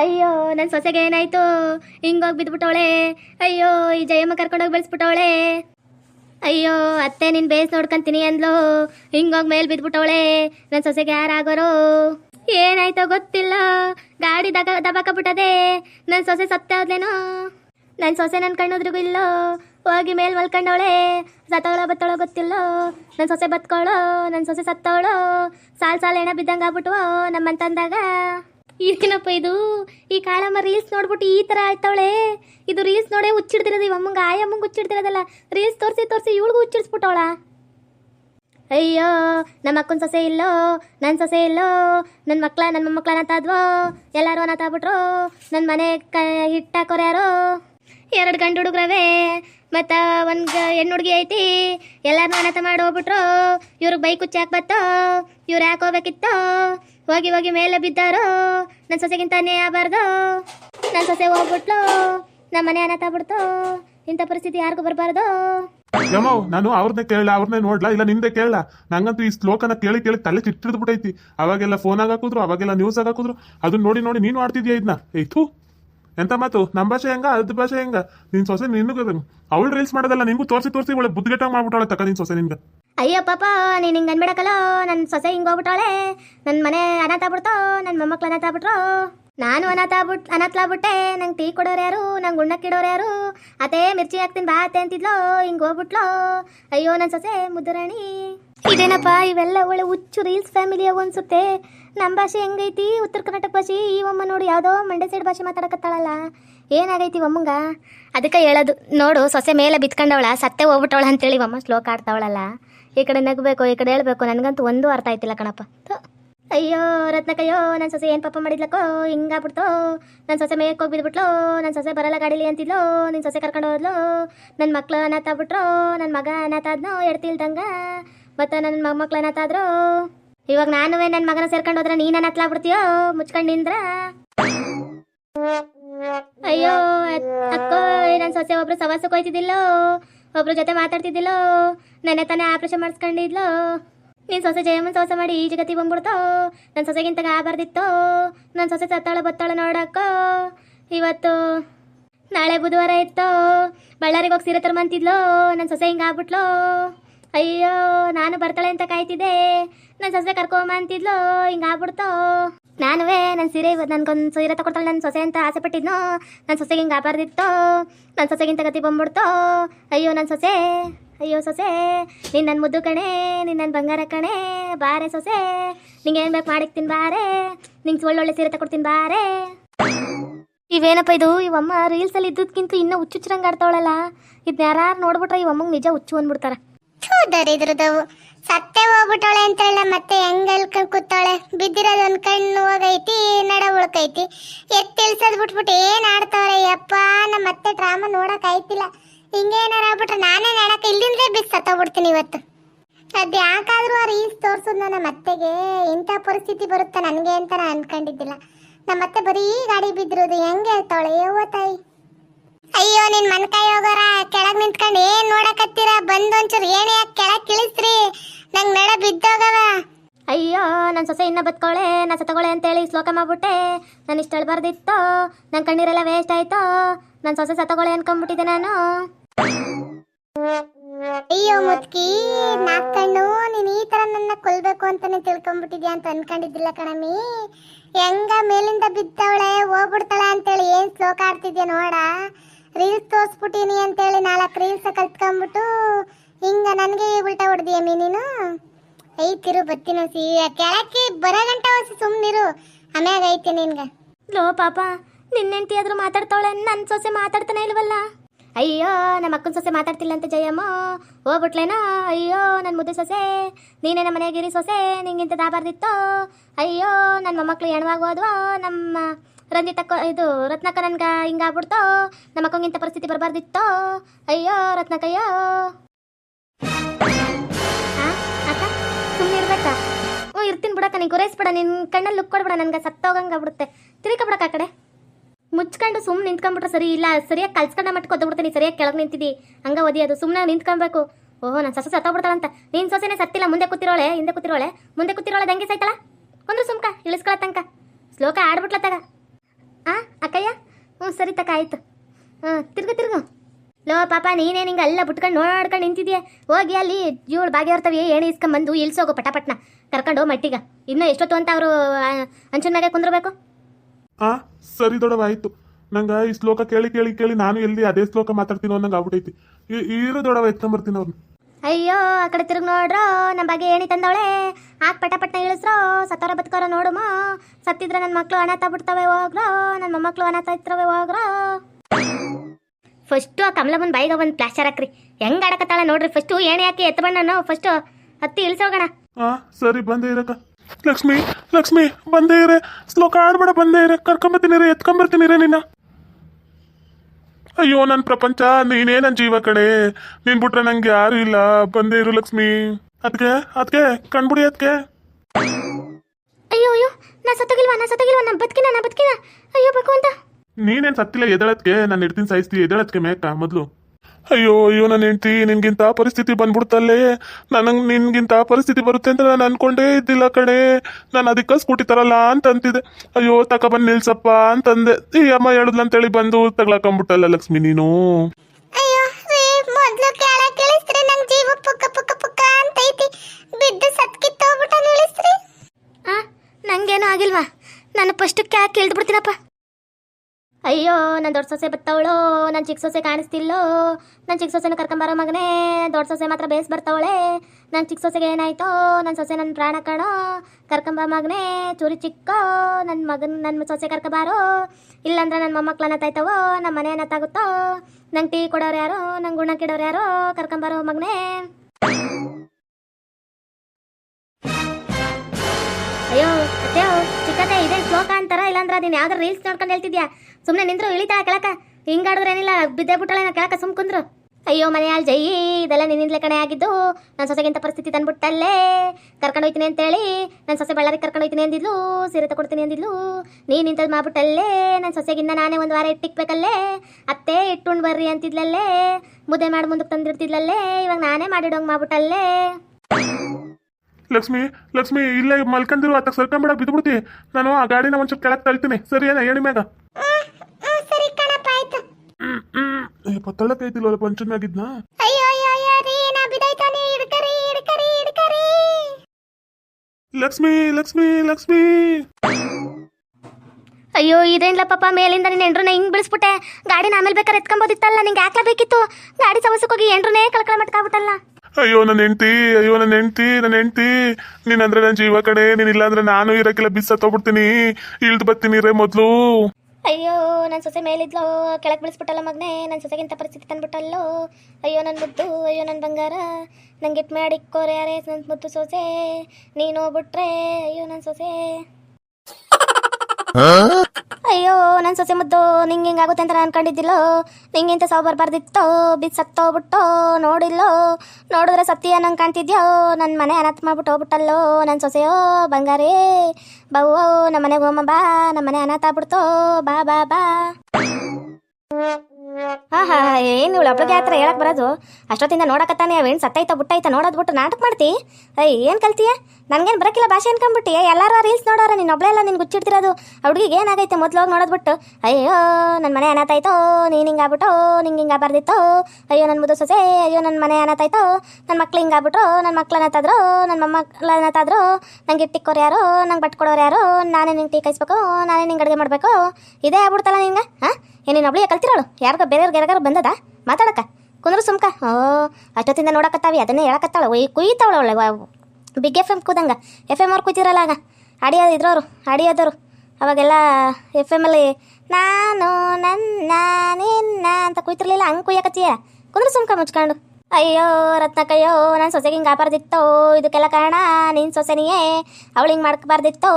ಅಯ್ಯೋ ನನ್ನ ಸೊಸೆಗೆ ಏನಾಯ್ತು? ಹಿಂಗೋಗಿ ಬಿದ್ಬಿಟ್ಟವಳೆ. ಅಯ್ಯೋ, ಈ ಜಯಮ್ಮ ಕರ್ಕೊಂಡೋಗಿ ಬೆಳೆಸ್ಬಿಟ್ಟವಳೆ. ಅಯ್ಯೋ, ಅತ್ತೆ ನೀನು ಬೇಸ್ ನೋಡ್ಕೊಂತೀನಿ ಅಂದ್ಲು. ಹಿಂಗೋಗಿ ಮೇಲ್ ಬಿದ್ಬಿಟ್ಟವಳೆ. ನನ್ನ ಸೊಸೆಗೆ ಯಾರಾಗೋರು? ಏನಾಯ್ತೋ ಗೊತ್ತಿಲ್ಲ. ಗಾಡಿ ದಗ ದಬಾಕಬಿಟ್ಟದೆ ನನ್ನ ಸೊಸೆ ಸತ್ತಾದ್ಲೇನೋ ನನ್ನ ಸೊಸೆ ನನ್ನ ಕಣ್ಣುದ್ರಿಗೂ ಇಲ್ಲೋ? ಹೋಗಿ ಮೇಲ್ ಮಲ್ಕೊಂಡವಳೆ ಸತ್ತವಳ ಬತ್ತವಳ ಗೊತ್ತಿಲ್ಲ? ನನ್ನ ಸೊಸೆ ಬತ್ಕೊಳ್ಳೋ ನನ್ನ ಸೊಸೆ ಸತ್ತವಳು? ಸಾಲ್ ಸಾಲ ಎಣ ಬಿದ್ದಂಗೆ ಆಗ್ಬಿಟ್ವು ನಮ್ಮಂತಂದಾಗ? ಏನಪ್ಪ ಇದು? ಈ ಕಾಳಮ್ಮ ರೀಲ್ಸ್ ನೋಡ್ಬಿಟ್ಟು ಈ ಥರ ಆಯ್ತವಳೆ ಇದು ರೀಲ್ಸ್ ನೋಡೇ ಹುಚ್ಚಿಡ್ತಿರೋದು ಆಯ ಆಯಮ್ಮಂಗೆ ಹುಚ್ಚಿಡ್ತಿರೋದಲ್ಲ. ರೀಲ್ಸ್ ತೋರಿಸಿ ತೋರಿಸಿ ಇವಳಿಗೂ ಹುಚ್ಚಿಡ್ಸ್ಬಿಟ್ಟವಳ. ಅಯ್ಯೋ, ನಮ್ಮ ಅಕ್ಕನ ಸೊಸೆ ಇಲ್ಲೋ? ನನ್ನ ಸೊಸೆ ಇಲ್ಲೋ? ನನ್ನ ಮಕ್ಳ ನನ್ನ ಮೊಮ್ಮಕ್ಳ ಅನಾಥಾದ್ವೋ ಎಲ್ಲರೂ ಅನಾಥಾಗ್ಬಿಟ್ರು? ನನ್ನ ಮನೆ ಕ ಹಿಟ್ಟಾಕೋರ್ಯಾರೋ? ಎರಡು ಗಂಡು ಹುಡುಗ್ರವೆ ಮತ್ತು ಒಂದು ಹೆಣ್ಣು ಹುಡುಗಿ ಐತಿ. ಎಲ್ಲಾರು ಅನಾಥ ಮಾಡಿ ಹೋಗ್ಬಿಟ್ರು. ಇವ್ರಿಗೆ ಬೈಕ್ ಕುಚ್ಚಾಕ್ ಬತ್ತೋ. ಇವ್ರು ಯಾಕೆ ಹೋಗ್ಬೇಕಿತ್ತೋ? ಹೋಗಿ ಹೋಗಿ ಮೇಲೆ ಬಿದ್ದಾರೋ ನನ್ನ ಸೊಸೆಗಿಂತ ಆಗಬಾರ್ದು. ನನ್ನ ಸೊಸೆ ಹೋಗ್ಬಿಟ್ಲು. ನಮ್ಮ ಮನೆ ಅನಾಥ ಬಿಡ್ತು ಇಂಥ ಪರಿಸ್ಥಿತಿ ಯಾರಿಗೂ ಬರಬಾರ್ದು. ಯಮೋ, ನಾನು ಅವ್ರನ್ನೇ ಕೇಳಲ್ಲ ಅವ್ರನ್ನೇ ನೋಡ್ಲಾ? ಇಲ್ಲ, ನಿಂದೆ ಕೇಳಲ್ಲ ನಂಗಂತೂ ಈ ಶ್ಲೋಕನ ಕೇಳಿ ಕೇಳಿ ತಲೆ ಚಿಟ್ಟಿದ್ಬಿಟ್ಟೈತಿ ಅವಾಗೆಲ್ಲ ಫೋನ್ ಆಗಾಕಿದ್ರು ಅವಾಗೆಲ್ಲ ನ್ಯೂಸ್ ಆಗಾಕಿದ್ರು ಅದನ್ನ ನೋಡಿ ನೋಡಿ ನೀನು ಆಡ್ತಿದ್ಯಾ ಇದನ್ನ ಏಯ್ತು ಎಂತ ಮಾತು? ನಮ್ಮ ಭಾಷೆ ಹೆಂಗ? ಅದ್ ಭಾಷೆ ಹೆಂಗ? ನಿನ್ ಸೊಸೆ ನಿನಗೂ ಅವಳು ರೀಲ್ಸ್ ಮಾಡೋದಲ್ಲ ನಿಂಗೂ ತೋರಿಸಿ ತೋರಿಸಿ ಒಳ್ಳೆ ಬುದ್ಧಿಗೆಟ್ಟ ಮಾಡ್ಬಿಟ್ಟಾಳೆ ತಕ್ಕ ನಿನ್ ಸೊಸೆ ನಿನ್ಗೆ. ಅಯ್ಯೋ ಪಾಪ, ನೀನು ಹಿಂಗೆ ಅನ್ಬೇಡಕಲ್ಲ. ನನ್ನ ಸೊಸೆ ಹಿಂಗೆ ಹೋಗ್ಬಿಟ್ಟಾಳೆ. ನನ್ನ ಮನೆ ಅನಾಥ ಆಗ್ಬಿಡ್ತು? ನನ್ನ ಮೊಮ್ಮಕ್ಳು ಅನಾಥ ಆಗ್ಬಿಟ್ರು? ನಾನು ಅನಾಥ ಆಗ್ಬಿಟ್ ಅನಾಥಲಾಗ್ಬಿಟ್ಟೆ ನಂಗೆ ಟೀ ಕೊಡೋರು ಯಾರು? ನಂಗೆ ಉಣ್ಣಕ್ಕಿಡೋರು ಯಾರು? ಅದೇ ಮಿರ್ಚಿ ಹಾಕ್ತೀನಿ, ಬಾ ಅತ್ತೆ ಅಂತಿದ್ಲು? ಹಿಂಗೆ ಹೋಗ್ಬಿಟ್ಲು? ಅಯ್ಯೋ ನನ್ನ ಸೊಸೆ ಮುದ್ದುರಾಣಿ. ಇದೇನಪ್ಪ ಇವೆಲ್ಲ ಒಳ್ಳೆ ಹುಚ್ಚು ರೀಲ್ಸ್ ಫ್ಯಾಮಿಲಿ ಅವು ಅನ್ಸುತ್ತೆ ನಮ್ಮ ಭಾಷೆ ಹೆಂಗೈತಿ? ಉತ್ತರ ಕರ್ನಾಟಕ ಭಾಷೆ? ಈ ಒಮ್ಮ ನೋಡಿ ಯಾವುದೋ ಮಂಡ್ಯ ಸೈಡ್ ಭಾಷೆ ಮಾತಾಡಕತ್ತಾಳಲ್ಲ. ಏನಾಗೈತಿ ಒಮ್ಮಂಗ? ಅದಕ್ಕೆ ಹೇಳೋದು, ನೋಡು, ಸೊಸೆ ಮೇಲೆ ಬಿತ್ಕೊಂಡವಳ, ಸತ್ತೆ ಹೋಗ್ಬಿಟ್ಟವಳ ಅಂತೇಳಿ ಒಮ್ಮ ಶ್ಲೋಕ ಆಡ್ತಾವಳಲ್ಲ. ಈ ಕಡೆ ನಗಬೇಕು, ಈ ಕಡೆ ಹೇಳ್ಬೇಕು, ನನಗಂತೂ ಒಂದು ಅರ್ಥ ಆಯ್ತಿಲ್ಲ ಕಣಪ್ಪ. ಅಯ್ಯೋ, ರತ್ನಕಯ್ಯೋ ನನ್ನ ಸೊಸೆ ಏನು ಪಾಪ ಮಾಡಿದ್ಲಕ್ಕೋ? ಹಿಂಗಾಗ್ಬಿಡ್ತು? ನನ್ನ ಸೊಸೆ ಮೇಯಕ್ಕೆ ಹೋಗಿ ಬಿದ್ಬಿಟ್ಲು ನನ್ನ ಸೊಸೆ ಬರಲ್ಲ ಗಾಡೀಲಿ ಅಂತಿದ್ಲು? ನಿನ್ನ ಸೊಸೆ ಕರ್ಕೊಂಡು ಹೋದ್ಲು? ನನ್ನ ಮಕ್ಳು ಅನಾಥ ಬಿಟ್ರೋ ನನ್ನ ಮಗ ಅನಾಥ ಆದ್ನೋ ಎಡ್ತಿಲ್ದಂಗ? ಮತ್ತು ನನ್ನ ಮೊಮ್ಮಕ್ಳು ಅನಾಥ ಆದ್ರು ಇವಾಗ ನಾನು ನನ್ನ ಮಗನ ಸೇರ್ಕೊಂಡು ಹೋದ್ರೆ ನೀನು ಹತ್ಲಾಗ್ಬಿಡ್ತೀಯೋ ಮುಚ್ಕೊಂಡು ನಿಂದ್ರ ಅಯ್ಯೋ ಅಕ್ಕೋ ನನ್ನ ಸೊಸೆ ಒಬ್ರು ಸವಾಸಕ್ಕೆ ಹೋಯ್ತಿದ್ದಿಲ್ಲೋ ಒಬ್ರು ಜೊತೆ ಮಾತಾಡ್ತಿದ್ದಿಲ್ಲೋ? ನೆನೆ ತಾನೇ ಆಪರೇಷನ್ ಮಾಡಿಸ್ಕೊಂಡಿದ್ಲು? ನೀನು ಸೊಸೆ ಜಯಮ್ಮನ ಸೊಸೆ ಮಾಡಿ ಈ ಜಗತ್ತಿ ಬಂದ್ಬಿಡ್ತೋ? ನನ್ನ ಸೊಸೆಗಿಂತ ಆಗಬಾರ್ದಿತ್ತು ನನ್ನ ಸೊಸೆ ಸತ್ತಾಳೆ ಬತ್ತಾಳೆ ನೋಡಕ್ಕೋ? ಇವತ್ತು ನಾಳೆ ಬುಧವಾರ ಇತ್ತು? ಬಳ್ಳಾರಿಗೆ ಹೋಗಿ ಸೀರೆ ತರ್ಮಂತಿದ್ಲು? ನನ್ನ ಸೊಸೆ ಹಿಂಗೆ ಆಗ್ಬಿಟ್ಲು? ಅಯ್ಯೋ, ನಾನು ಬರ್ತಾಳೆ ಅಂತ ಕಾಯ್ತಿದ್ದೆ. ನನ್ನ ಸೊಸೆ ಕರ್ಕೊಂಬ ಅಂತಿದ್ಲು, ಹಿಂಗೆ ಆಗ್ಬಿಡ್ತು. ನಾನುವೇ ನನ್ನ ಸೀರೆ ನನ್ಗೊಂದು ಸೀರೆ ತಗೊಳ್ತಾಳೆ ನನ್ನ ಸೊಸೆ ಅಂತ ಆಸೆ ಪಟ್ಟಿದ್ನು. ನನ್ನ ಸೊಸೆಗೆ ಹಿಂಗೆ ಆಗಬಾರ್ದಿತ್ತು. ನನ್ನ ಸೊಸೆಗಿಂತ ಗತಿ ಬಂದ್ಬಿಡ್ತು. ಅಯ್ಯೋ ನನ್ನ ಸೊಸೆ, ಅಯ್ಯೋ, ಸೊಸೆ. ನೀನು ನನ್ನ ಮುದ್ದು ಕಣೆ, ನೀನು ನನ್ನ ಬಂಗಾರ ಕಣೆ. ಬಾರೆ ಸೊಸೆ, ನಿಂಗೆ ಏನು ಬೇಕು ಮಾಡಿಕ್ ಬಾರೆ. ನಿಂಗೆ ಒಳ್ಳೊಳ್ಳೆ ಸೀರೆ ತಗೊಡ್ತೀನಿ ಬಾರೆ. ಇವೇನಪ್ಪ ಇದು? ಇವಮ್ಮ ರೀಲ್ಸಲ್ಲಿ ಇದ್ದಕ್ಕಿಂತ ಇನ್ನೂ ಆಡ್ತಾವಳಲ್ಲ. ಇದನ್ನ ಯಾರು ನೋಡ್ಬಿಟ್ರೆ ಇವಮ್ಮಂಗೆ ನಿಜ ಹುಚ್ಚು ಅಂದ್ಬಿಡ್ತಾರೆ. ದರಿದ್ರದವು. ಸತ್ತೆ ಹೋಗ್ಬಿಟ್ಟವಳೆ ಅಂತ ಹೇಳ ಮತ್ತೆ ಹೆಂಗ್ ಹೇಳ್ಕೊಂಡ್ ಕೂತಾಳೆ? ಬಿದ್ದಿರೋದು ಒಂದ್ ಕಣ್ಣು ಹೋಗೈತಿ, ನಡ ಉಳ್ಕೈತಿ. ಎತ್ತಿಳ್ಸದ್ ಬಿಟ್ಬಿಟ್ಟು ಏನ್ ಆಡ್ತಾವ್ರೆ? ಯಪ್ಪ ನಮ್ಮ ಮತ್ತೆ ಡ್ರಾಮಾ ನೋಡಕ್ ಆಯ್ತಿಲ್ಲ. ಹಿಂಗೇನಾರ ಆಗ್ಬಿಟ್ರೆ ನಾನೇ ನಡಕ ಇಲ್ಲಿಂದಲೇ ಬಿಸ್ ಸತ್ತೋಗ್ಬಿಡ್ತೀನಿ ಇವತ್ತು. ಅದ್ ಯಾಕಾದ್ರೂ ಆ ರೀಲ್ಸ್ ತೋರ್ಸುದ್ ನನ್ನ ಮತ್ತೆಗೆ ಇಂಥ ಪರಿಸ್ಥಿತಿ ಬರುತ್ತೆ ನನಗೆ ಅಂತ ನಾನು ಅನ್ಕೊಂಡಿದ್ದಿಲ್ಲ. ನಮ್ಮ ಮತ್ತೆ ಬರೀ ಗಾಡಿ ಬಿದ್ದಿರೋದು. ಹೆಂಗ್ ಹೇಳ್ತಾವಳೆ ಯವ್ವ ತಾಯಿ? ಅಯ್ಯೋ ನಿನ್ ಮನ್ಕಾಯಿ ಹೋಗೋರ ಕೆಳಗ್ ನಿಂತ್ಕೊಂಡು ಏನ್ ನೋಡಕತ್ತೀರ? ಬಂದ್ ಒಂಚೂರು ಏನೇ ಕೆಳಗ್ ಕಿಳಿಸ್ರಿ? ನಂಗ್ ನಡ ಬಿದ್ದೋಗವ. ಅಯ್ಯೋ ನನ್ನ ಸೊಸೆ ಇನ್ನ ಬತ್ಕೊಳ್ಳೆ ನಾ ಸತ್ತಗೊಳೆ ಅಂತೇಳಿ ಶ್ಲೋಕ ಮಾಡ್ಬಿಟ್ಟೆ. ನಾನು ಇಷ್ಟು ಬರ್ದಿತ್ತು ನನ್ನ ಕಣ್ಣೀರೆಲ್ಲ ವೇಸ್ಟ್ ಆಯ್ತು. ನನ್ನ ಸೊಸೆ ಸತ್ತಗೊಳೆ ಅನ್ಕೊಂಡ್ಬಿಟ್ಟಿದ್ದೆ ನಾನು. ಅಯ್ಯೋ ಮುತ್ಕಿ ನಾಕ್ ಕಣ್ಣು ನೀನ್ ಈ ತರ ನನ್ನ ಕೊಲ್ಬೇಕು ಅಂತಾನೆ ತಿಳ್ಕೊಂಡ್ಬಿಟ್ಟಿದ್ಯಾ ಅಂತ ಅನ್ಕೊಂಡಿದ್ದಿಲ್ಲ ಕಣಮಿ. ಹೆಂಗ ಮೇಲಿಂದ ಬಿದ್ದವಳೆ ಹೋಗ್ಬಿಡ್ತಾಳ ಅಂತೇಳಿ ಏನ್ ಶ್ಲೋಕ ಆಡ್ತಿದ್ಯಾ ನೋಡ. ರೀಲ್ಸ್ ತೋರಿಸ್ಬಿಟ್ಟಿನಿ ಅಂತೇಳಿ ನಾಲ್ಕು ರೀಲ್ಸ್ ಕಲ್ತ್ಕೊಂಡ್ಬಿಟ್ಟು ಹಿಂಗೆ ನನಗೆ ಉಲ್ಟಾ ಹೊಡೆದಿಯಮ್ಮಿ ನೀನು ಐತಿರು ಬತ್ತಿನ ಸಿ ಕೆಳಕ್ಕೆ ಬರೋ ಗಂಟ ಸುಮ್ನಿರು. ಆಮ್ಯಾಗ ಐತಿ ನಿನ್ಗೆ. ಲೋ ಪಾಪ ನಿನ್ನೆಂಟಿ ಆದರೂ ಮಾತಾಡ್ತಾವಳೆ ನನ್ನ ಸೊಸೆ ಮಾತಾಡ್ತಾನೆ ಇಲ್ವಲ್ಲ? ಅಯ್ಯೋ, ನಮ್ಮ ಅಕ್ಕನ ಸೊಸೆ ಮಾತಾಡ್ತಿಲ್ಲ ಅಂತ ಜಯಮ್ಮ. ಹೋಗ್ಬಿಟ್ಲೇನೋ? ಅಯ್ಯೋ ನನ್ನ ಮುದ್ದೆ ಸೊಸೆ. ನೀನೇ ನಮ್ಮ ಮನೆಗಿರಿ ಸೊಸೆ. ನಿಂಗಿಂತ ದಾಬಾರ್ದಿತ್ತು? ಅಯ್ಯೋ ನನ್ನ ಮೊಮ್ಮಕ್ಳು ಹೆಣ್ವಾಗೋದ್ವೋ ನಮ್ಮ ರಂಜಿತಕ್ಕ ಇದು ರತ್ನಕ್ಕ ನನ್ಗೆ ಹಿಂಗಾಗ್ಬಿಡ್ತೋ, ನಮ್ಮ ಇಂಥ ಪರಿಸ್ಥಿತಿ ಬರಬಾರ್ದಿತ್ತೋ. ಅಯ್ಯೋ, ರತ್ನಕ್ಕಯ್ಯೋ. ಅಕ್ಕ ಸುಮ್ಮನೆ ಇರ್ಬೇಕಾ? ಹ್ಞೂ, ಇರ್ತೀನಿ ಬಿಡಕ್ಕ, ನೀನು ಗುರೈಸ್ಬಿಡ ನಿನ್ನ ಕಣ್ಣಲ್ಲಿ ಲುಕ್ ಕೊಡ್ಬೇಡ, ನನಗೆ ಸತ್ತೋಗಂಗೆ ಆಗ್ಬಿಡುತ್ತೆ. ತಿರ್ಕ ಬಿಡಕ್ಕ ಆ ಕಡೆ. ಮುಚ್ಕೊಂಡು ಸುಮ್ಮನೆ ನಿಂತ್ಕೊಂಡ್ಬಿಟ್ರೆ ಸರಿ ಇಲ್ಲ, ಸರಿಯಾಗಿ ಕಲ್ಸ್ಕೊಂಡ ಮಟ್ಟ ಕೊದ್ಬಿಡ್ತೀನಿ ಸರಿಯಾಗಿ ಕೆಳಗೆ ನಿಂತಿದ್ದಿ ಹಂಗ ಓದಿಯೋದು ಸುಮ್ಮನೆ ನಿಂತ್ಕೊಬೇಕು. ಓಹೋ ನನ್ನ ಸೊಸೆ ಸತ್ತೋಗ್ಬಿಡ್ತಾಳಂತ. ನೀನು ಸೊಸೆನೇ ಸತ್ತಿಲ್ಲ, ಮುಂದೆ ಕೂತಿರೋಳೆ, ಹಿಂದೆ ಕೂತಿರೋಳೆ, ಮುಂದೆ ಕೂತಿರೋಳೆ, ದಂಗೆ ಸೈತಳ? ಒಂದು ಸುಮ್ಕ ಇಳಿಸ್ಕೊಳ ತನಕ ಶ್ಲೋಕ ಆಡ್ಬಿಟ್ಲತ್ತಾಗ. ಆ, ಅಕ್ಕಯ್ಯ? ಹ್ಞೂ, ಸರಿ ತಕ್ಕ ಆಯಿತು. ಹಾಂ ತಿರ್ಗು ತಿರ್ಗು. ಲೋ, ಪಾಪ, ನೀನೇ ಹಿಂಗೆ ಎಲ್ಲ ಬಿಟ್ಕೊಂಡು ನೋಡ್ಕೊಂಡು ನಿಂತಿದ್ಯಾ. ಹೋಗಿ ಅಲ್ಲಿ ಜೂಳು ಬಾಗಿ ಬರ್ತವೆ ಏಣಿ ಇಸ್ಕೊಂಬಂದು ಇಲ್ಸೋಗು ಪಟಪಟ್ನ. ಕರ್ಕೊಂಡು ಮಟ್ಟಿಗ. ಇನ್ನೂ ಎಷ್ಟೊತ್ತು ಅಂತ ಅವರು ಅಂಚನ ಮ್ಯಾಗೆ ಕುಂದ್ರಬೇಕು? ಆ, ಸರಿ ದೊಡವ ಆಯ್ತು. ನಂಗೆ ಈ ಶ್ಲೋಕ ಕೇಳಿ ಕೇಳಿ ಕೇಳಿ ನಾನು ಎಲ್ಲಿ ಅದೇ ಶ್ಲೋಕ ಮಾತಾಡ್ತೀನೋ ಅನ್ನಂಗೆ ಆಗ್ಬಿಟ್ಟೈತಿ ಇರು ದೊಡವ ಎತ್ಕೊಂಬರ್ತೀನಿ ಅವ್ರನ್ನ ಅಯ್ಯೋ, ಆ ಕಡೆ ತಿರುಗಿ ನೋಡ್ರೋ ನಮ್ಮ ಬಗ್ಗೆ ಏಣಿ ತಂದವಳೆ. ಹಾಕ್ ಪಟ ಪಟ್ನ ಇಳಿಸ್ರೋ ಸತ್ತೋರ ಬದುಕೋರ ನೋಡುಮ. ಸತ್ತಿದ್ರೆ ನನ್ನ ಮಕ್ಕಳು ಅನಾಥ ಬಿಡ್ತವೆ ಹೋಗ್ರೋ ನನ್ನ ಮೊಮ್ಮಕ್ಕಳು ಅನಾಥ ಇರ್ತವೆ ಹೋಗ್ರೋ. ಫಸ್ಟು ಆ ಕಮಲಮ್ಮನ ಬಾಯಿಗೆ ಒಂದು ಪ್ಲಾಸ್ಟರ್ ಹಾಕ್ರಿ. ಹೆಂಗ್ ಆಡಕತ್ತಾಳೆ ನೋಡ್ರಿ, ಫಸ್ಟು ಏಣಿ ಹಾಕಿ ಎತ್ತಬಣ್ಣ ಫಸ್ಟು ಹತ್ತಿ ಇಳಿಸೋಗೋಣ ಆ, ಸರಿ, ಬಂದೇ ಇರಕ್ಕ. ಲಕ್ಷ್ಮಿ ಲಕ್ಷ್ಮಿ, ಬಂದೇ ಇರೇ. ಶ್ಲೋಕ ಆಡ್ಬೇಡ ಬಂದೇ ಇರೇ. ಕರ್ಕೊಂಬರ್ತೀನಿ ಎತ್ಕೊಂಬರ್ತೀನಿ ರೇ ನಿನ್ನ. ಅಯ್ಯೋ ನನ್ನ ಪ್ರಪಂಚ ನೀನೇ ನನ್ನ ಜೀವ ಕಡೆ ನೀನ್ ಬಿಟ್ರೆ ನಂಗೆ ಯಾರು ಇಲ್ಲ. ಬಂದೇ ಇರು ಲಕ್ಷ್ಮಿ. ಅದ್ಕೆ ಅದ್ಕೆ ಕಣ್ಬಿಡಿ ಅದ್ಕೆ. ಅಯ್ಯೋ ಅಯ್ಯೋ ನಾ ಸತ್ತೋಗಿಲ್ವಾ? ನಾ ಸತ್ತೋಗಿಲ್ವಾ? ನಾ ಬದುಕಿನ ನಾ ಬದುಕಿನ? ಅಯ್ಯೋ ಬೇಕು ಅಂತ ನೀನೇನ್ ಸತ್ತಿಲ್ಲ ಎದಳತ್ಕೆ? ನಾನು ಇಡ್ತೀನಿ ಸಾಯಿಸ್ತಿ ಎದಳತ್ಕೆ ಮೇಕ ಮೊದ್ಲು? ಅಯ್ಯೋ ಅಯ್ಯೋ ನನ್ನ ಹೆಂಡತಿ ನಿನ್ಗಿಂತ ಪರಿಸ್ಥಿತಿ ಬಂದ್ಬಿಡ್ತಲ್ಲೇ. ನನಗೆ ನಿನ್ಗಿಂತ ಪರಿಸ್ಥಿತಿ ಬರುತ್ತೆ ಅಂತ ನಾನು ಅನ್ಕೊಂಡೇ ಇದ್ದಿಲ್ಲ ಕಣೆ. ನಾನು ಅದಕ್ಕೆ ಸ್ಕೂಟಿ ತರಲ್ಲ ಅಂತ ಅಂತಿದ್ದೆ ಅಯ್ಯೋ ತಕ ಬಂದು ನಿಲ್ಸಪ್ಪ ಅಂತಂದೆ. ಈ ಅಮ್ಮ ಹೇಳುದ್ಲ ಅಂತೇಳಿ ಬಂದು ತಗ್ಲಾಕೊಂಬಿಟ್ಟಲ್ಲ ಲಕ್ಷ್ಮಿ ನೀನು. ಅಯ್ಯೋ ರೀ ಮೊದ್ಲು ಕೆಳಗ್ ನಂಗ್ ಜೀವ ಪುಕ್ಕ ಪುಕ್ಕ ಪುಕ್ಕ ಅಂತೈತಿ. ಬಿದ್ದು ಸತ್ಕಿತ್ತೋಗ್ಬಿಟ್ಟ ಇಳಿಸ್ರಿ ಆ ನಂಗೇನು ಆಗಿಲ್ವಾ? ನಾನು ಫಸ್ಟ್ ಕ್ಯಾಕ್ ಇಳ್ದ್ಬಿಡ್ತೀನಪ್ಪ ಅಯ್ಯೋ ನನ್ನ ದೊಡ್ಡ ಸೊಸೆ ಬತ್ತವಳೋ ನನ್ನ ಚಿಕ್ಕ ಸೊಸೆ ಕಾಣಿಸ್ತಿಲ್ಲೋ ನನ್ನ ಚಿಕ್ಕ ಸೊಸೆನ ಕರ್ಕೊಂಬರೋ ಮಗನೇ, ದೊಡ್ಡ ಸೊಸೆ ಮಾತ್ರ ಬೇಸ್ ಬರ್ತಾವಳೆ ನನ್ನ ಚಿಕ್ಕ ಸೊಸೆಗೆ ಏನಾಯ್ತೋ ನನ್ನ ಸೊಸೆ ನನ್ನ ಪ್ರಾಣ ಕಾಣೋ ಕರ್ಕೊಂಬ ಮಗನೇ, ಚೂರಿ ಚಿಕ್ಕ ನನ್ನ ಮಗನ ನನ್ನ ಸೊಸೆ ಕರ್ಕೊಬಾರೋ ಇಲ್ಲಾಂದ್ರೆ ನನ್ನ ಮೊಮ್ಮಕ್ಳು ಅನ್ನತ್ತಾಯ್ತವೋ ನಮ್ಮ ಮನೆ ಅನ್ನತ್ತಾಗುತ್ತೋ ನಂಗೆ ಟೀ ಕೊಡೋರು ಯಾರೋ, ನಂಗೆ ಗುಣ ಕೆಡೋರು ಯಾರೋ ಕರ್ಕೊಂಬರೋ ಮಗನೇ. ಅಯ್ಯೋ, ಅತ್ತೆಯೋ ಚಿಕ್ಕತೆ ಇದೇ ಶ್ಲೋಕ ಅಂತಾರ? ಇಲ್ಲಾಂದ್ರೆ ನೀನು ಯಾವ್ದಾರ ರೀಲ್ಸ್ ನೋಡ್ಕೊಂಡು ಹೇಳ್ತಿದ್ಯಾ? ಸುಮ್ಮನೆ ನಿಂದ್ರು, ಇಳಿತಾ ಕೆಳಕ ಹಿಂಗಾಡಿದ್ರೆ ಏನಿಲ್ಲ, ಬಿದ್ದೆ ಬಿಟ್ಟಳೆ ಕೆಳಕ ಸುಮ್ ಕುಂದ್ರು. ಅಯ್ಯೋ ಮನೆಯಾಲ್ ಜೈ, ಇದೆಲ್ಲ ನಿನ್ನಿಂದಲೇ ಕಣೆ ಆಗಿದ್ದು. ನನ್ನ ಸೊಸೆಗಿಂತ ಪರಿಸ್ಥಿತಿ ತಂದ್ಬಿಟ್ಟಲ್ಲೇ. ಕರ್ಕೊಂಡು ಹೋಯ್ತೀನಿ ಅಂತೇಳಿ ನನ್ನ ಸೊಸೆ ಬಳ್ಳಾರಿಗೆ ಕರ್ಕೊಂಡು ಹೋಯ್ತೀನಿ ಅಂದಿದ್ಲು, ಸೀರೆ ತಗೊಡ್ತೀನಿ ಅಂದಿದ್ಲು. ನೀನು ಇಂಥದ್ದು ಮಾಡ್ಬಿಟ್ಟಲ್ಲೇ ನನ್ನ ಸೊಸೆಗಿಂತ ನಾನೇ ಒಂದು ವಾರ ಇಟ್ಟಿಕ್ಬೇಕಲ್ಲೇ. ಅತ್ತೆ ಇಟ್ಟುಂಡು ಬರ್ರಿ ಅಂತಿದ್ಲಲ್ಲೇ. ಮುದ್ದೆ ಮಾಡಿ ಮುಂದಕ್ಕೆ ತಂದಿರ್ತಿದ್ಲಲ್ಲೇ. ಇವಾಗ ನಾನೇ ಮಾಡಿಡೋಂಗ್ ಮಾಡ್ಬಿಟ್ಟಲ್ಲೇ. ಲಕ್ಷ್ಮಿ ಲಕ್ಷ್ಮಿ, ಇಲ್ಲೇ ಮಲ್ಕಂದಿರು ಅತ್ತ ಸರ್ಕೊಂಬೇಡ ಬಿದ್ಬಿಡ್ತಿ ನಾನು ಆ ಗಾಡಿನ ಒಂಚೂರು ಕೆಳಗೆ ತಳ್ತೀನಿ. ಸರಿ ಏನ ಹೇಳಿ ಮ್ಯಾಗ ಹ್ಮ್ ಹ್ಮ್ ಸರಿ ಕಣಪ್ಪ ಆಯ್ತು ಹ್ಮ್ ಹ್ಮ್ ಪತ್ತಳಕ್ಕೈತಿಲ್ಲ ಪಂಚನ್ ಮ್ಯಾಗಿದ್ನಾ ಅಯ್ಯೋ ಅಯ್ಯೋ ಅಯ್ಯೋ ರೀ ನಾ ಬಿದ್ದಾಯ್ತಾನೆ ಹಿಡ್ಕರಿ ಹಿಡ್ಕರಿ ಹಿಡ್ಕರಿ. ಲಕ್ಷ್ಮಿ ಲಕ್ಷ್ಮಿ ಲಕ್ಷ್ಮಿ. ಅಯ್ಯೋ ಇದೇನ್ಲ ಪಾಪ ಮೇಲಿಂದ ನಿನ್ನ ಎಂಡ್ರನ್ನ ಹಿಂಗ್ ಬಿಡಿಸ್ಬಿಟ್ಟೆ? ಗಾಡಿನ ಆಮೇಲೆ ಬೇಕಾದ್ರೆ ಎತ್ಕೊಂಬೋದಿತ್ತಲ್ಲ ನಿಂಗೆ ಯಾಕೆ ಬೇಕಿತ್ತು ಗಾಡಿ ಸಮಸ್ಯೆಗೆ ಹೋಗಿ ಎಂಡ್ರನ್ನೇ ಕಳ್ಕಳ ಮಟ್ಕಾಗ್ಬಿಟ್ಟಲ್ಲ. ಅಯ್ಯೋ ನನ್ನ ಹೆಂಡ್ತಿ ಅಯ್ಯೋ ನನ್ನ ಹೆಂಡ್ತಿ ನನ್ನ ಹೆಂಡ್ತಿ. ನೀನಂದ್ರೆ ನನ್ನ ಜೀವ ಕಡೆ ನೀನಿಲ್ಲ ಅಂದ್ರೆ ನಾನು ಇರಕ್ಕಿಲ್ಲ ಬಿಸ್ಸ ತಗೊಬಿಡ್ತೀನಿ ಇಳ್ದು ಬರ್ತೀನಿ ರೇ ಮೊದ್ಲು. ಅಯ್ಯೋ ನನ್ನ ಸೊಸೆ ಮೇಲಿದ್ಲು, ಕೆಳಗೆ ಬಿಳಿಸ್ಬಿಟ್ಟಲ್ಲ ಮಗನೇ ನನ್ನ ಸೊಸೆಗಿಂತ ಪರಿಸ್ಥಿತಿ ತಂದ್ಬಿಟ್ಟಲ್ಲೋ? ಅಯ್ಯೋ ನನ್ನ ಮುದ್ದು, ಅಯ್ಯೋ ನನ್ನ ಬಂಗಾರ. ನಂಗೆ ಮಾಡಿ ಮಾಡಿಕ್ಕೋರೆ ಯಾರೇ ನನ್ನ ಮುದ್ದು ಸೊಸೆ. ನೀನು ಬಿಟ್ರೆ ಅಯ್ಯೋ ನನ್ನ ಸೊಸೆ. ಅಯ್ಯೋ ನನ್ನ ಸೊಸೆ ಮುದ್ದು ನಿಂಗೆ ಹಿಂಗಾಗುತ್ತೆ ಅಂತ ನಾನು ಅನ್ಕೊಂಡಿದ್ದಿಲ್ಲೋ ನಿಂಗೆ ಇಂಥ ಸಾವು ಬರಬಾರ್ದಿತ್ತೋ ಬಿದ್ದು ಸತ್ತೋಗ್ಬಿಟ್ಟೋ ನೋಡಿಲ್ಲೋ? ನೋಡಿದ್ರೆ ಸತ್ಯ ನಂಗೆ ಕಾಣ್ತಿದ್ಯೋ? ನನ್ನ ಮನೆ ಅನಾಥ ಮಾಡ್ಬಿಟ್ಟು ಹೋಗ್ಬಿಟ್ಟಲ್ಲೋ ನನ್ನ ಸೊಸೆಯೋ? ಬಂಗಾರೇ. ಬಾವು ನಮ್ಮ ಮನೆಗೆ ಹೋಮ ಬಾ ನಮ್ಮ ಮನೆ ಅನಾಥ ಆಗ್ಬಿಡ್ತೋ, ಬಾ ಬಾ ಬಾ. ಹಾ ಏನು ಇವಳು ಅಪ್ಪಗೆ ಹತ್ರ ಹೇಳಕ್ ಬರೋದು? ಅಷ್ಟೊತ್ತಿಂದ ನೋಡಕತ್ತಾನೆ ಅವೇನು ಸತ್ತೈತ ಬುಟ್ಟೈತ ನೋಡೋದ್ ಬಿಟ್ಟು ನಾಟಕ ಮಾಡ್ತಿ? ಅಯ್ಯ ಏನು ಕಲ್ತೀಯ? ನನ್ಗೇನು ಬರಕಿಲ್ಲ ಭಾಷೆ ಅನ್ಕೊಂಡ್ಬಿಟ್ಟಿ ಎಲ್ಲಾರು ರೀಲ್ಸ್ ನೋಡೋರ, ನೀನು ಒಬ್ಳೆ ಎಲ್ಲ ನಿನ್ಗೆ ಗುಚ್ಚಿಡ್ತಿರೋದು ಹುಡುಗಿಗೆ ಏನಾಗೈತೆ ಮೊದ್ಲು ಹೋಗಿ ನೋಡೋದ್ ಬಿಟ್ಟು? ಅಯ್ಯೋ ನನ್ನ ಮನೆ ಅನಾಥಾಯ್ತೋ ನೀನು ನಿಂಗ್ ನಿಂಗೆ ಬರ್ದಿತ್ತೋ ಅಯ್ಯೋ ನನ್ನ ಮುದ ಸೊಸೆ, ಅಯ್ಯೋ ನನ್ನ ಮನೆ ಅನಾಥಾಯ್ತೋ ನನ್ನ ಮಕ್ಳು ಹಿಂಗಾಗ್ಬಿಟ್ರು ನನ್ನ ಮಕ್ಳು ಅನಾಥಾದ್ರು ನನ್ನ ಮೊಮ್ಮಕ್ಳು ಅನಾಥಾದ್ರು ನಂಗೆ ಇಟ್ಟಿಕ್ಕೋರು ಯಾರು? ನಂಗೆ ಬಟ್ ಕೊಡೋರು ಯಾರು? ನಾನೇ ನಿಂಗೆ ಟೀ ಕಾಯಿಸ್ಬೇಕು ನಾನೇ ನಿಂಗೆ ಅಡುಗೆ ಮಾಡಬೇಕು? ಇದೇ ಆಗ್ಬಿಡ್ತಲ್ಲ ನಿಂಗೆ ಹಾಂ? ಏನೇನು ಒಬ್ಳಿಗೆ ಕಲ್ತಿರೋಳು? ಯಾರಿಗೋ ಬೇರೆಯವ್ರಿಗೆ ಯಾರಿಗಾರು ಬಂದದ? ಮಾತಾಡಕ ಕುಂದ್ರು ಸುಮ್ಕ. ಓ, ಅಷ್ಟೊತ್ತಿಂದ ನೋಡಕತ್ತಾವಿ, ಅದನ್ನೇ ಹೇಳಕತ್ತಾಳ. ಒಯ್ ಕುಯ್ತಾವಳ ಒಳ್ಳೆ ಬಿಗ್ ಎಫ್ ಎಂ ಕೂದಂಗ. ಎಫ್ ಎಂ ಅವ್ರು ಕೂತಿರಲ್ಲ ಆಗ. ಆಡಿಯೋ ಇದ್ರವ್ರು ಆಡಿಯೋದವರು. ಅವಾಗೆಲ್ಲ ಎಫ್ ಎಂ ಅಲ್ಲಿ, ನಾನು ನನ್ನ ನಿನ್ನ ಅಂತ ಕುಯ್ತಿರ್ಲಿಲ್ಲ ಹಂಗೆ ಕುಯ್ಯಕತ್ತೀಯ? ಕುಂದ್ರು ಸುಮ್ಕ ಮುಚ್ಕೊಂಡು. ಅಯ್ಯೋ, ರತ್ನಕಯ್ಯೋ ನನ್ನ ಸೊಸೆಗೆ ಹಿಂಗೆ ಆಬಾರ್ದಿತ್ತೋ ಇದಕ್ಕೆಲ್ಲ ಕಾರಣ ನಿನ್ನ ಸೊಸೆನಿಯೇ, ಅವಳು ಹಿಂಗೆ ಮಾಡ್ಕೋಬಾರ್ದಿತ್ತೋ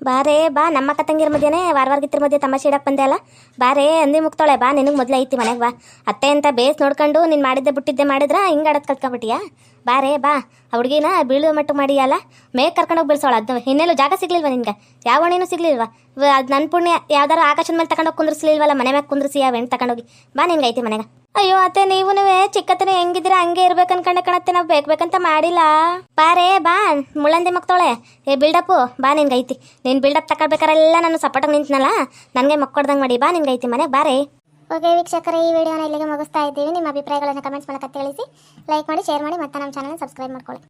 ಬಾರೇ, ಬಾ, ನಮ್ಮ ಅಕ್ಕ ತಂಗಿರ ಮಧ್ಯೆನೇ ವಾರ ವಾರಗಿತ್ತರ ಮಧ್ಯೆ ತಮಾಷೆ ಇಡಕ್ಕೆ ಬಂದೆ ಅಲ್ಲ? ಬಾರೇ, ಅಂದಿ ಮುಕ್ತಾಳೆ, ಬಾ, ನಿನಗೆ ಮೊದಲೇ ಐತಿ ಮನೆಗೆ ಬಾ. ಅತ್ತೆ ಅಂತ ಬೇಸ್ ನೋಡ್ಕೊಂಡು ನೀನು ಮಾಡಿದ್ದೆ ಬಿಟ್ಟಿದ್ದೆ ಮಾಡಿದ್ರ ಹಿಂಗೆ ಆಡೋದು ಕಲ್ತ್ಕೊಂಬಿಟ್ಟಿಯಾ? ಬಾರೇ, ಬಾ ಹುಡುಗಿನ ಬೀಳುವ ಮಟ್ಟು ಮಾಡಿಯಲ್ಲ ಮೇಗ್ ಕರ್ಕೊಂಡೋಗಿ ಬೀಳ್ಸೋಳ ಅದು ಇನ್ನೆಲ್ಲೂ ಜಾಗ ಸಿಗ್ಲಿಲ್ವಾ ನಿನ್ಗೆ? ಯಾವ ಹಣಿನೂ ಸಿಗ್ಲಿಲ್ವಾ? ಅದು ನನ್ನ ಪುಣ್ಯ ಯಾವ್ದಾರು ಆಕಾಶದ ಮೇಲೆ ತಗೊಂಡೋಗಿ ಕುಂದ್ರಿಸ್ಲಿಲ್ವಲ್ಲ, ಮನೆ ಮ್ಯಾಗ ಕುಂದ್ರಿಸಿ ಯಾವ ಹೆಣ್ಣು ತಗೊಂಡೋಗಿ ಬಾ, ನಿನ್ಗೆ ಐತಿ ಮನೆಗೆ. ಅಯ್ಯೋ, ಅತ್ತೆ, ನೀವು ಚಿಕ್ಕತನ ಹೆಂಗಿದ್ರೆ ಹಂಗೆ ಇರ್ಬೇಕು ಅನ್ಕೊಂಡೆ ಕಣತ್ತೆ, ನಾವು ಬೇಕು ಬೇಕಂತ ಮಾಡಿಲ್ಲ ಬಾರೇ ಬಾ. ಮುಳ್ಳಂದಿ ಮಕ್ತೋಳೆ ಏ ಬಿಲ್ಡಪ್ಪು ಬಾ ನಿನ್ಗೈತಿ ನೀನು ಬಿಲ್ಡಪ್ ತಕೊಳ್ಬೇಕಾರೆಲ್ಲ ನಾನು ಸಪೋರ್ಟಾಗಿ ನಿಂತನಲ್ಲ? ನನಗೆ ಮಕ್ಕೊಡ್ದಂಗೆ ಮಾಡಿ. ಬಾ ನಿನ್ಗೈತಿ ಮನೆಗೆ ಬಾರೇ ಓಕೆ ವೀಕ್ಷಕರೇ, ಈ ವಿಡಿಯೋನ ಇಲ್ಲಿಗೆ ಮುಗಿಸ್ತಾ ಇದ್ದೀವಿ. ನಿಮ್ಮ ಅಭಿಪ್ರಾಯಗಳನ್ನು ಕಮೆಂಟ್ಸ್ ಮೂಲಕ ತಿಳಿಸಿ. ಲೈಕ್ ಮಾಡಿ ಶೇರ್ ಮಾಡಿ, ಮತ್ತೆ ನಮ್ಮ ಚಾನಲ್ ಸಬ್ಸ್ಕ್ರೈಬ್ ಮಾಡ್ಕೊಳ್ಳಿ.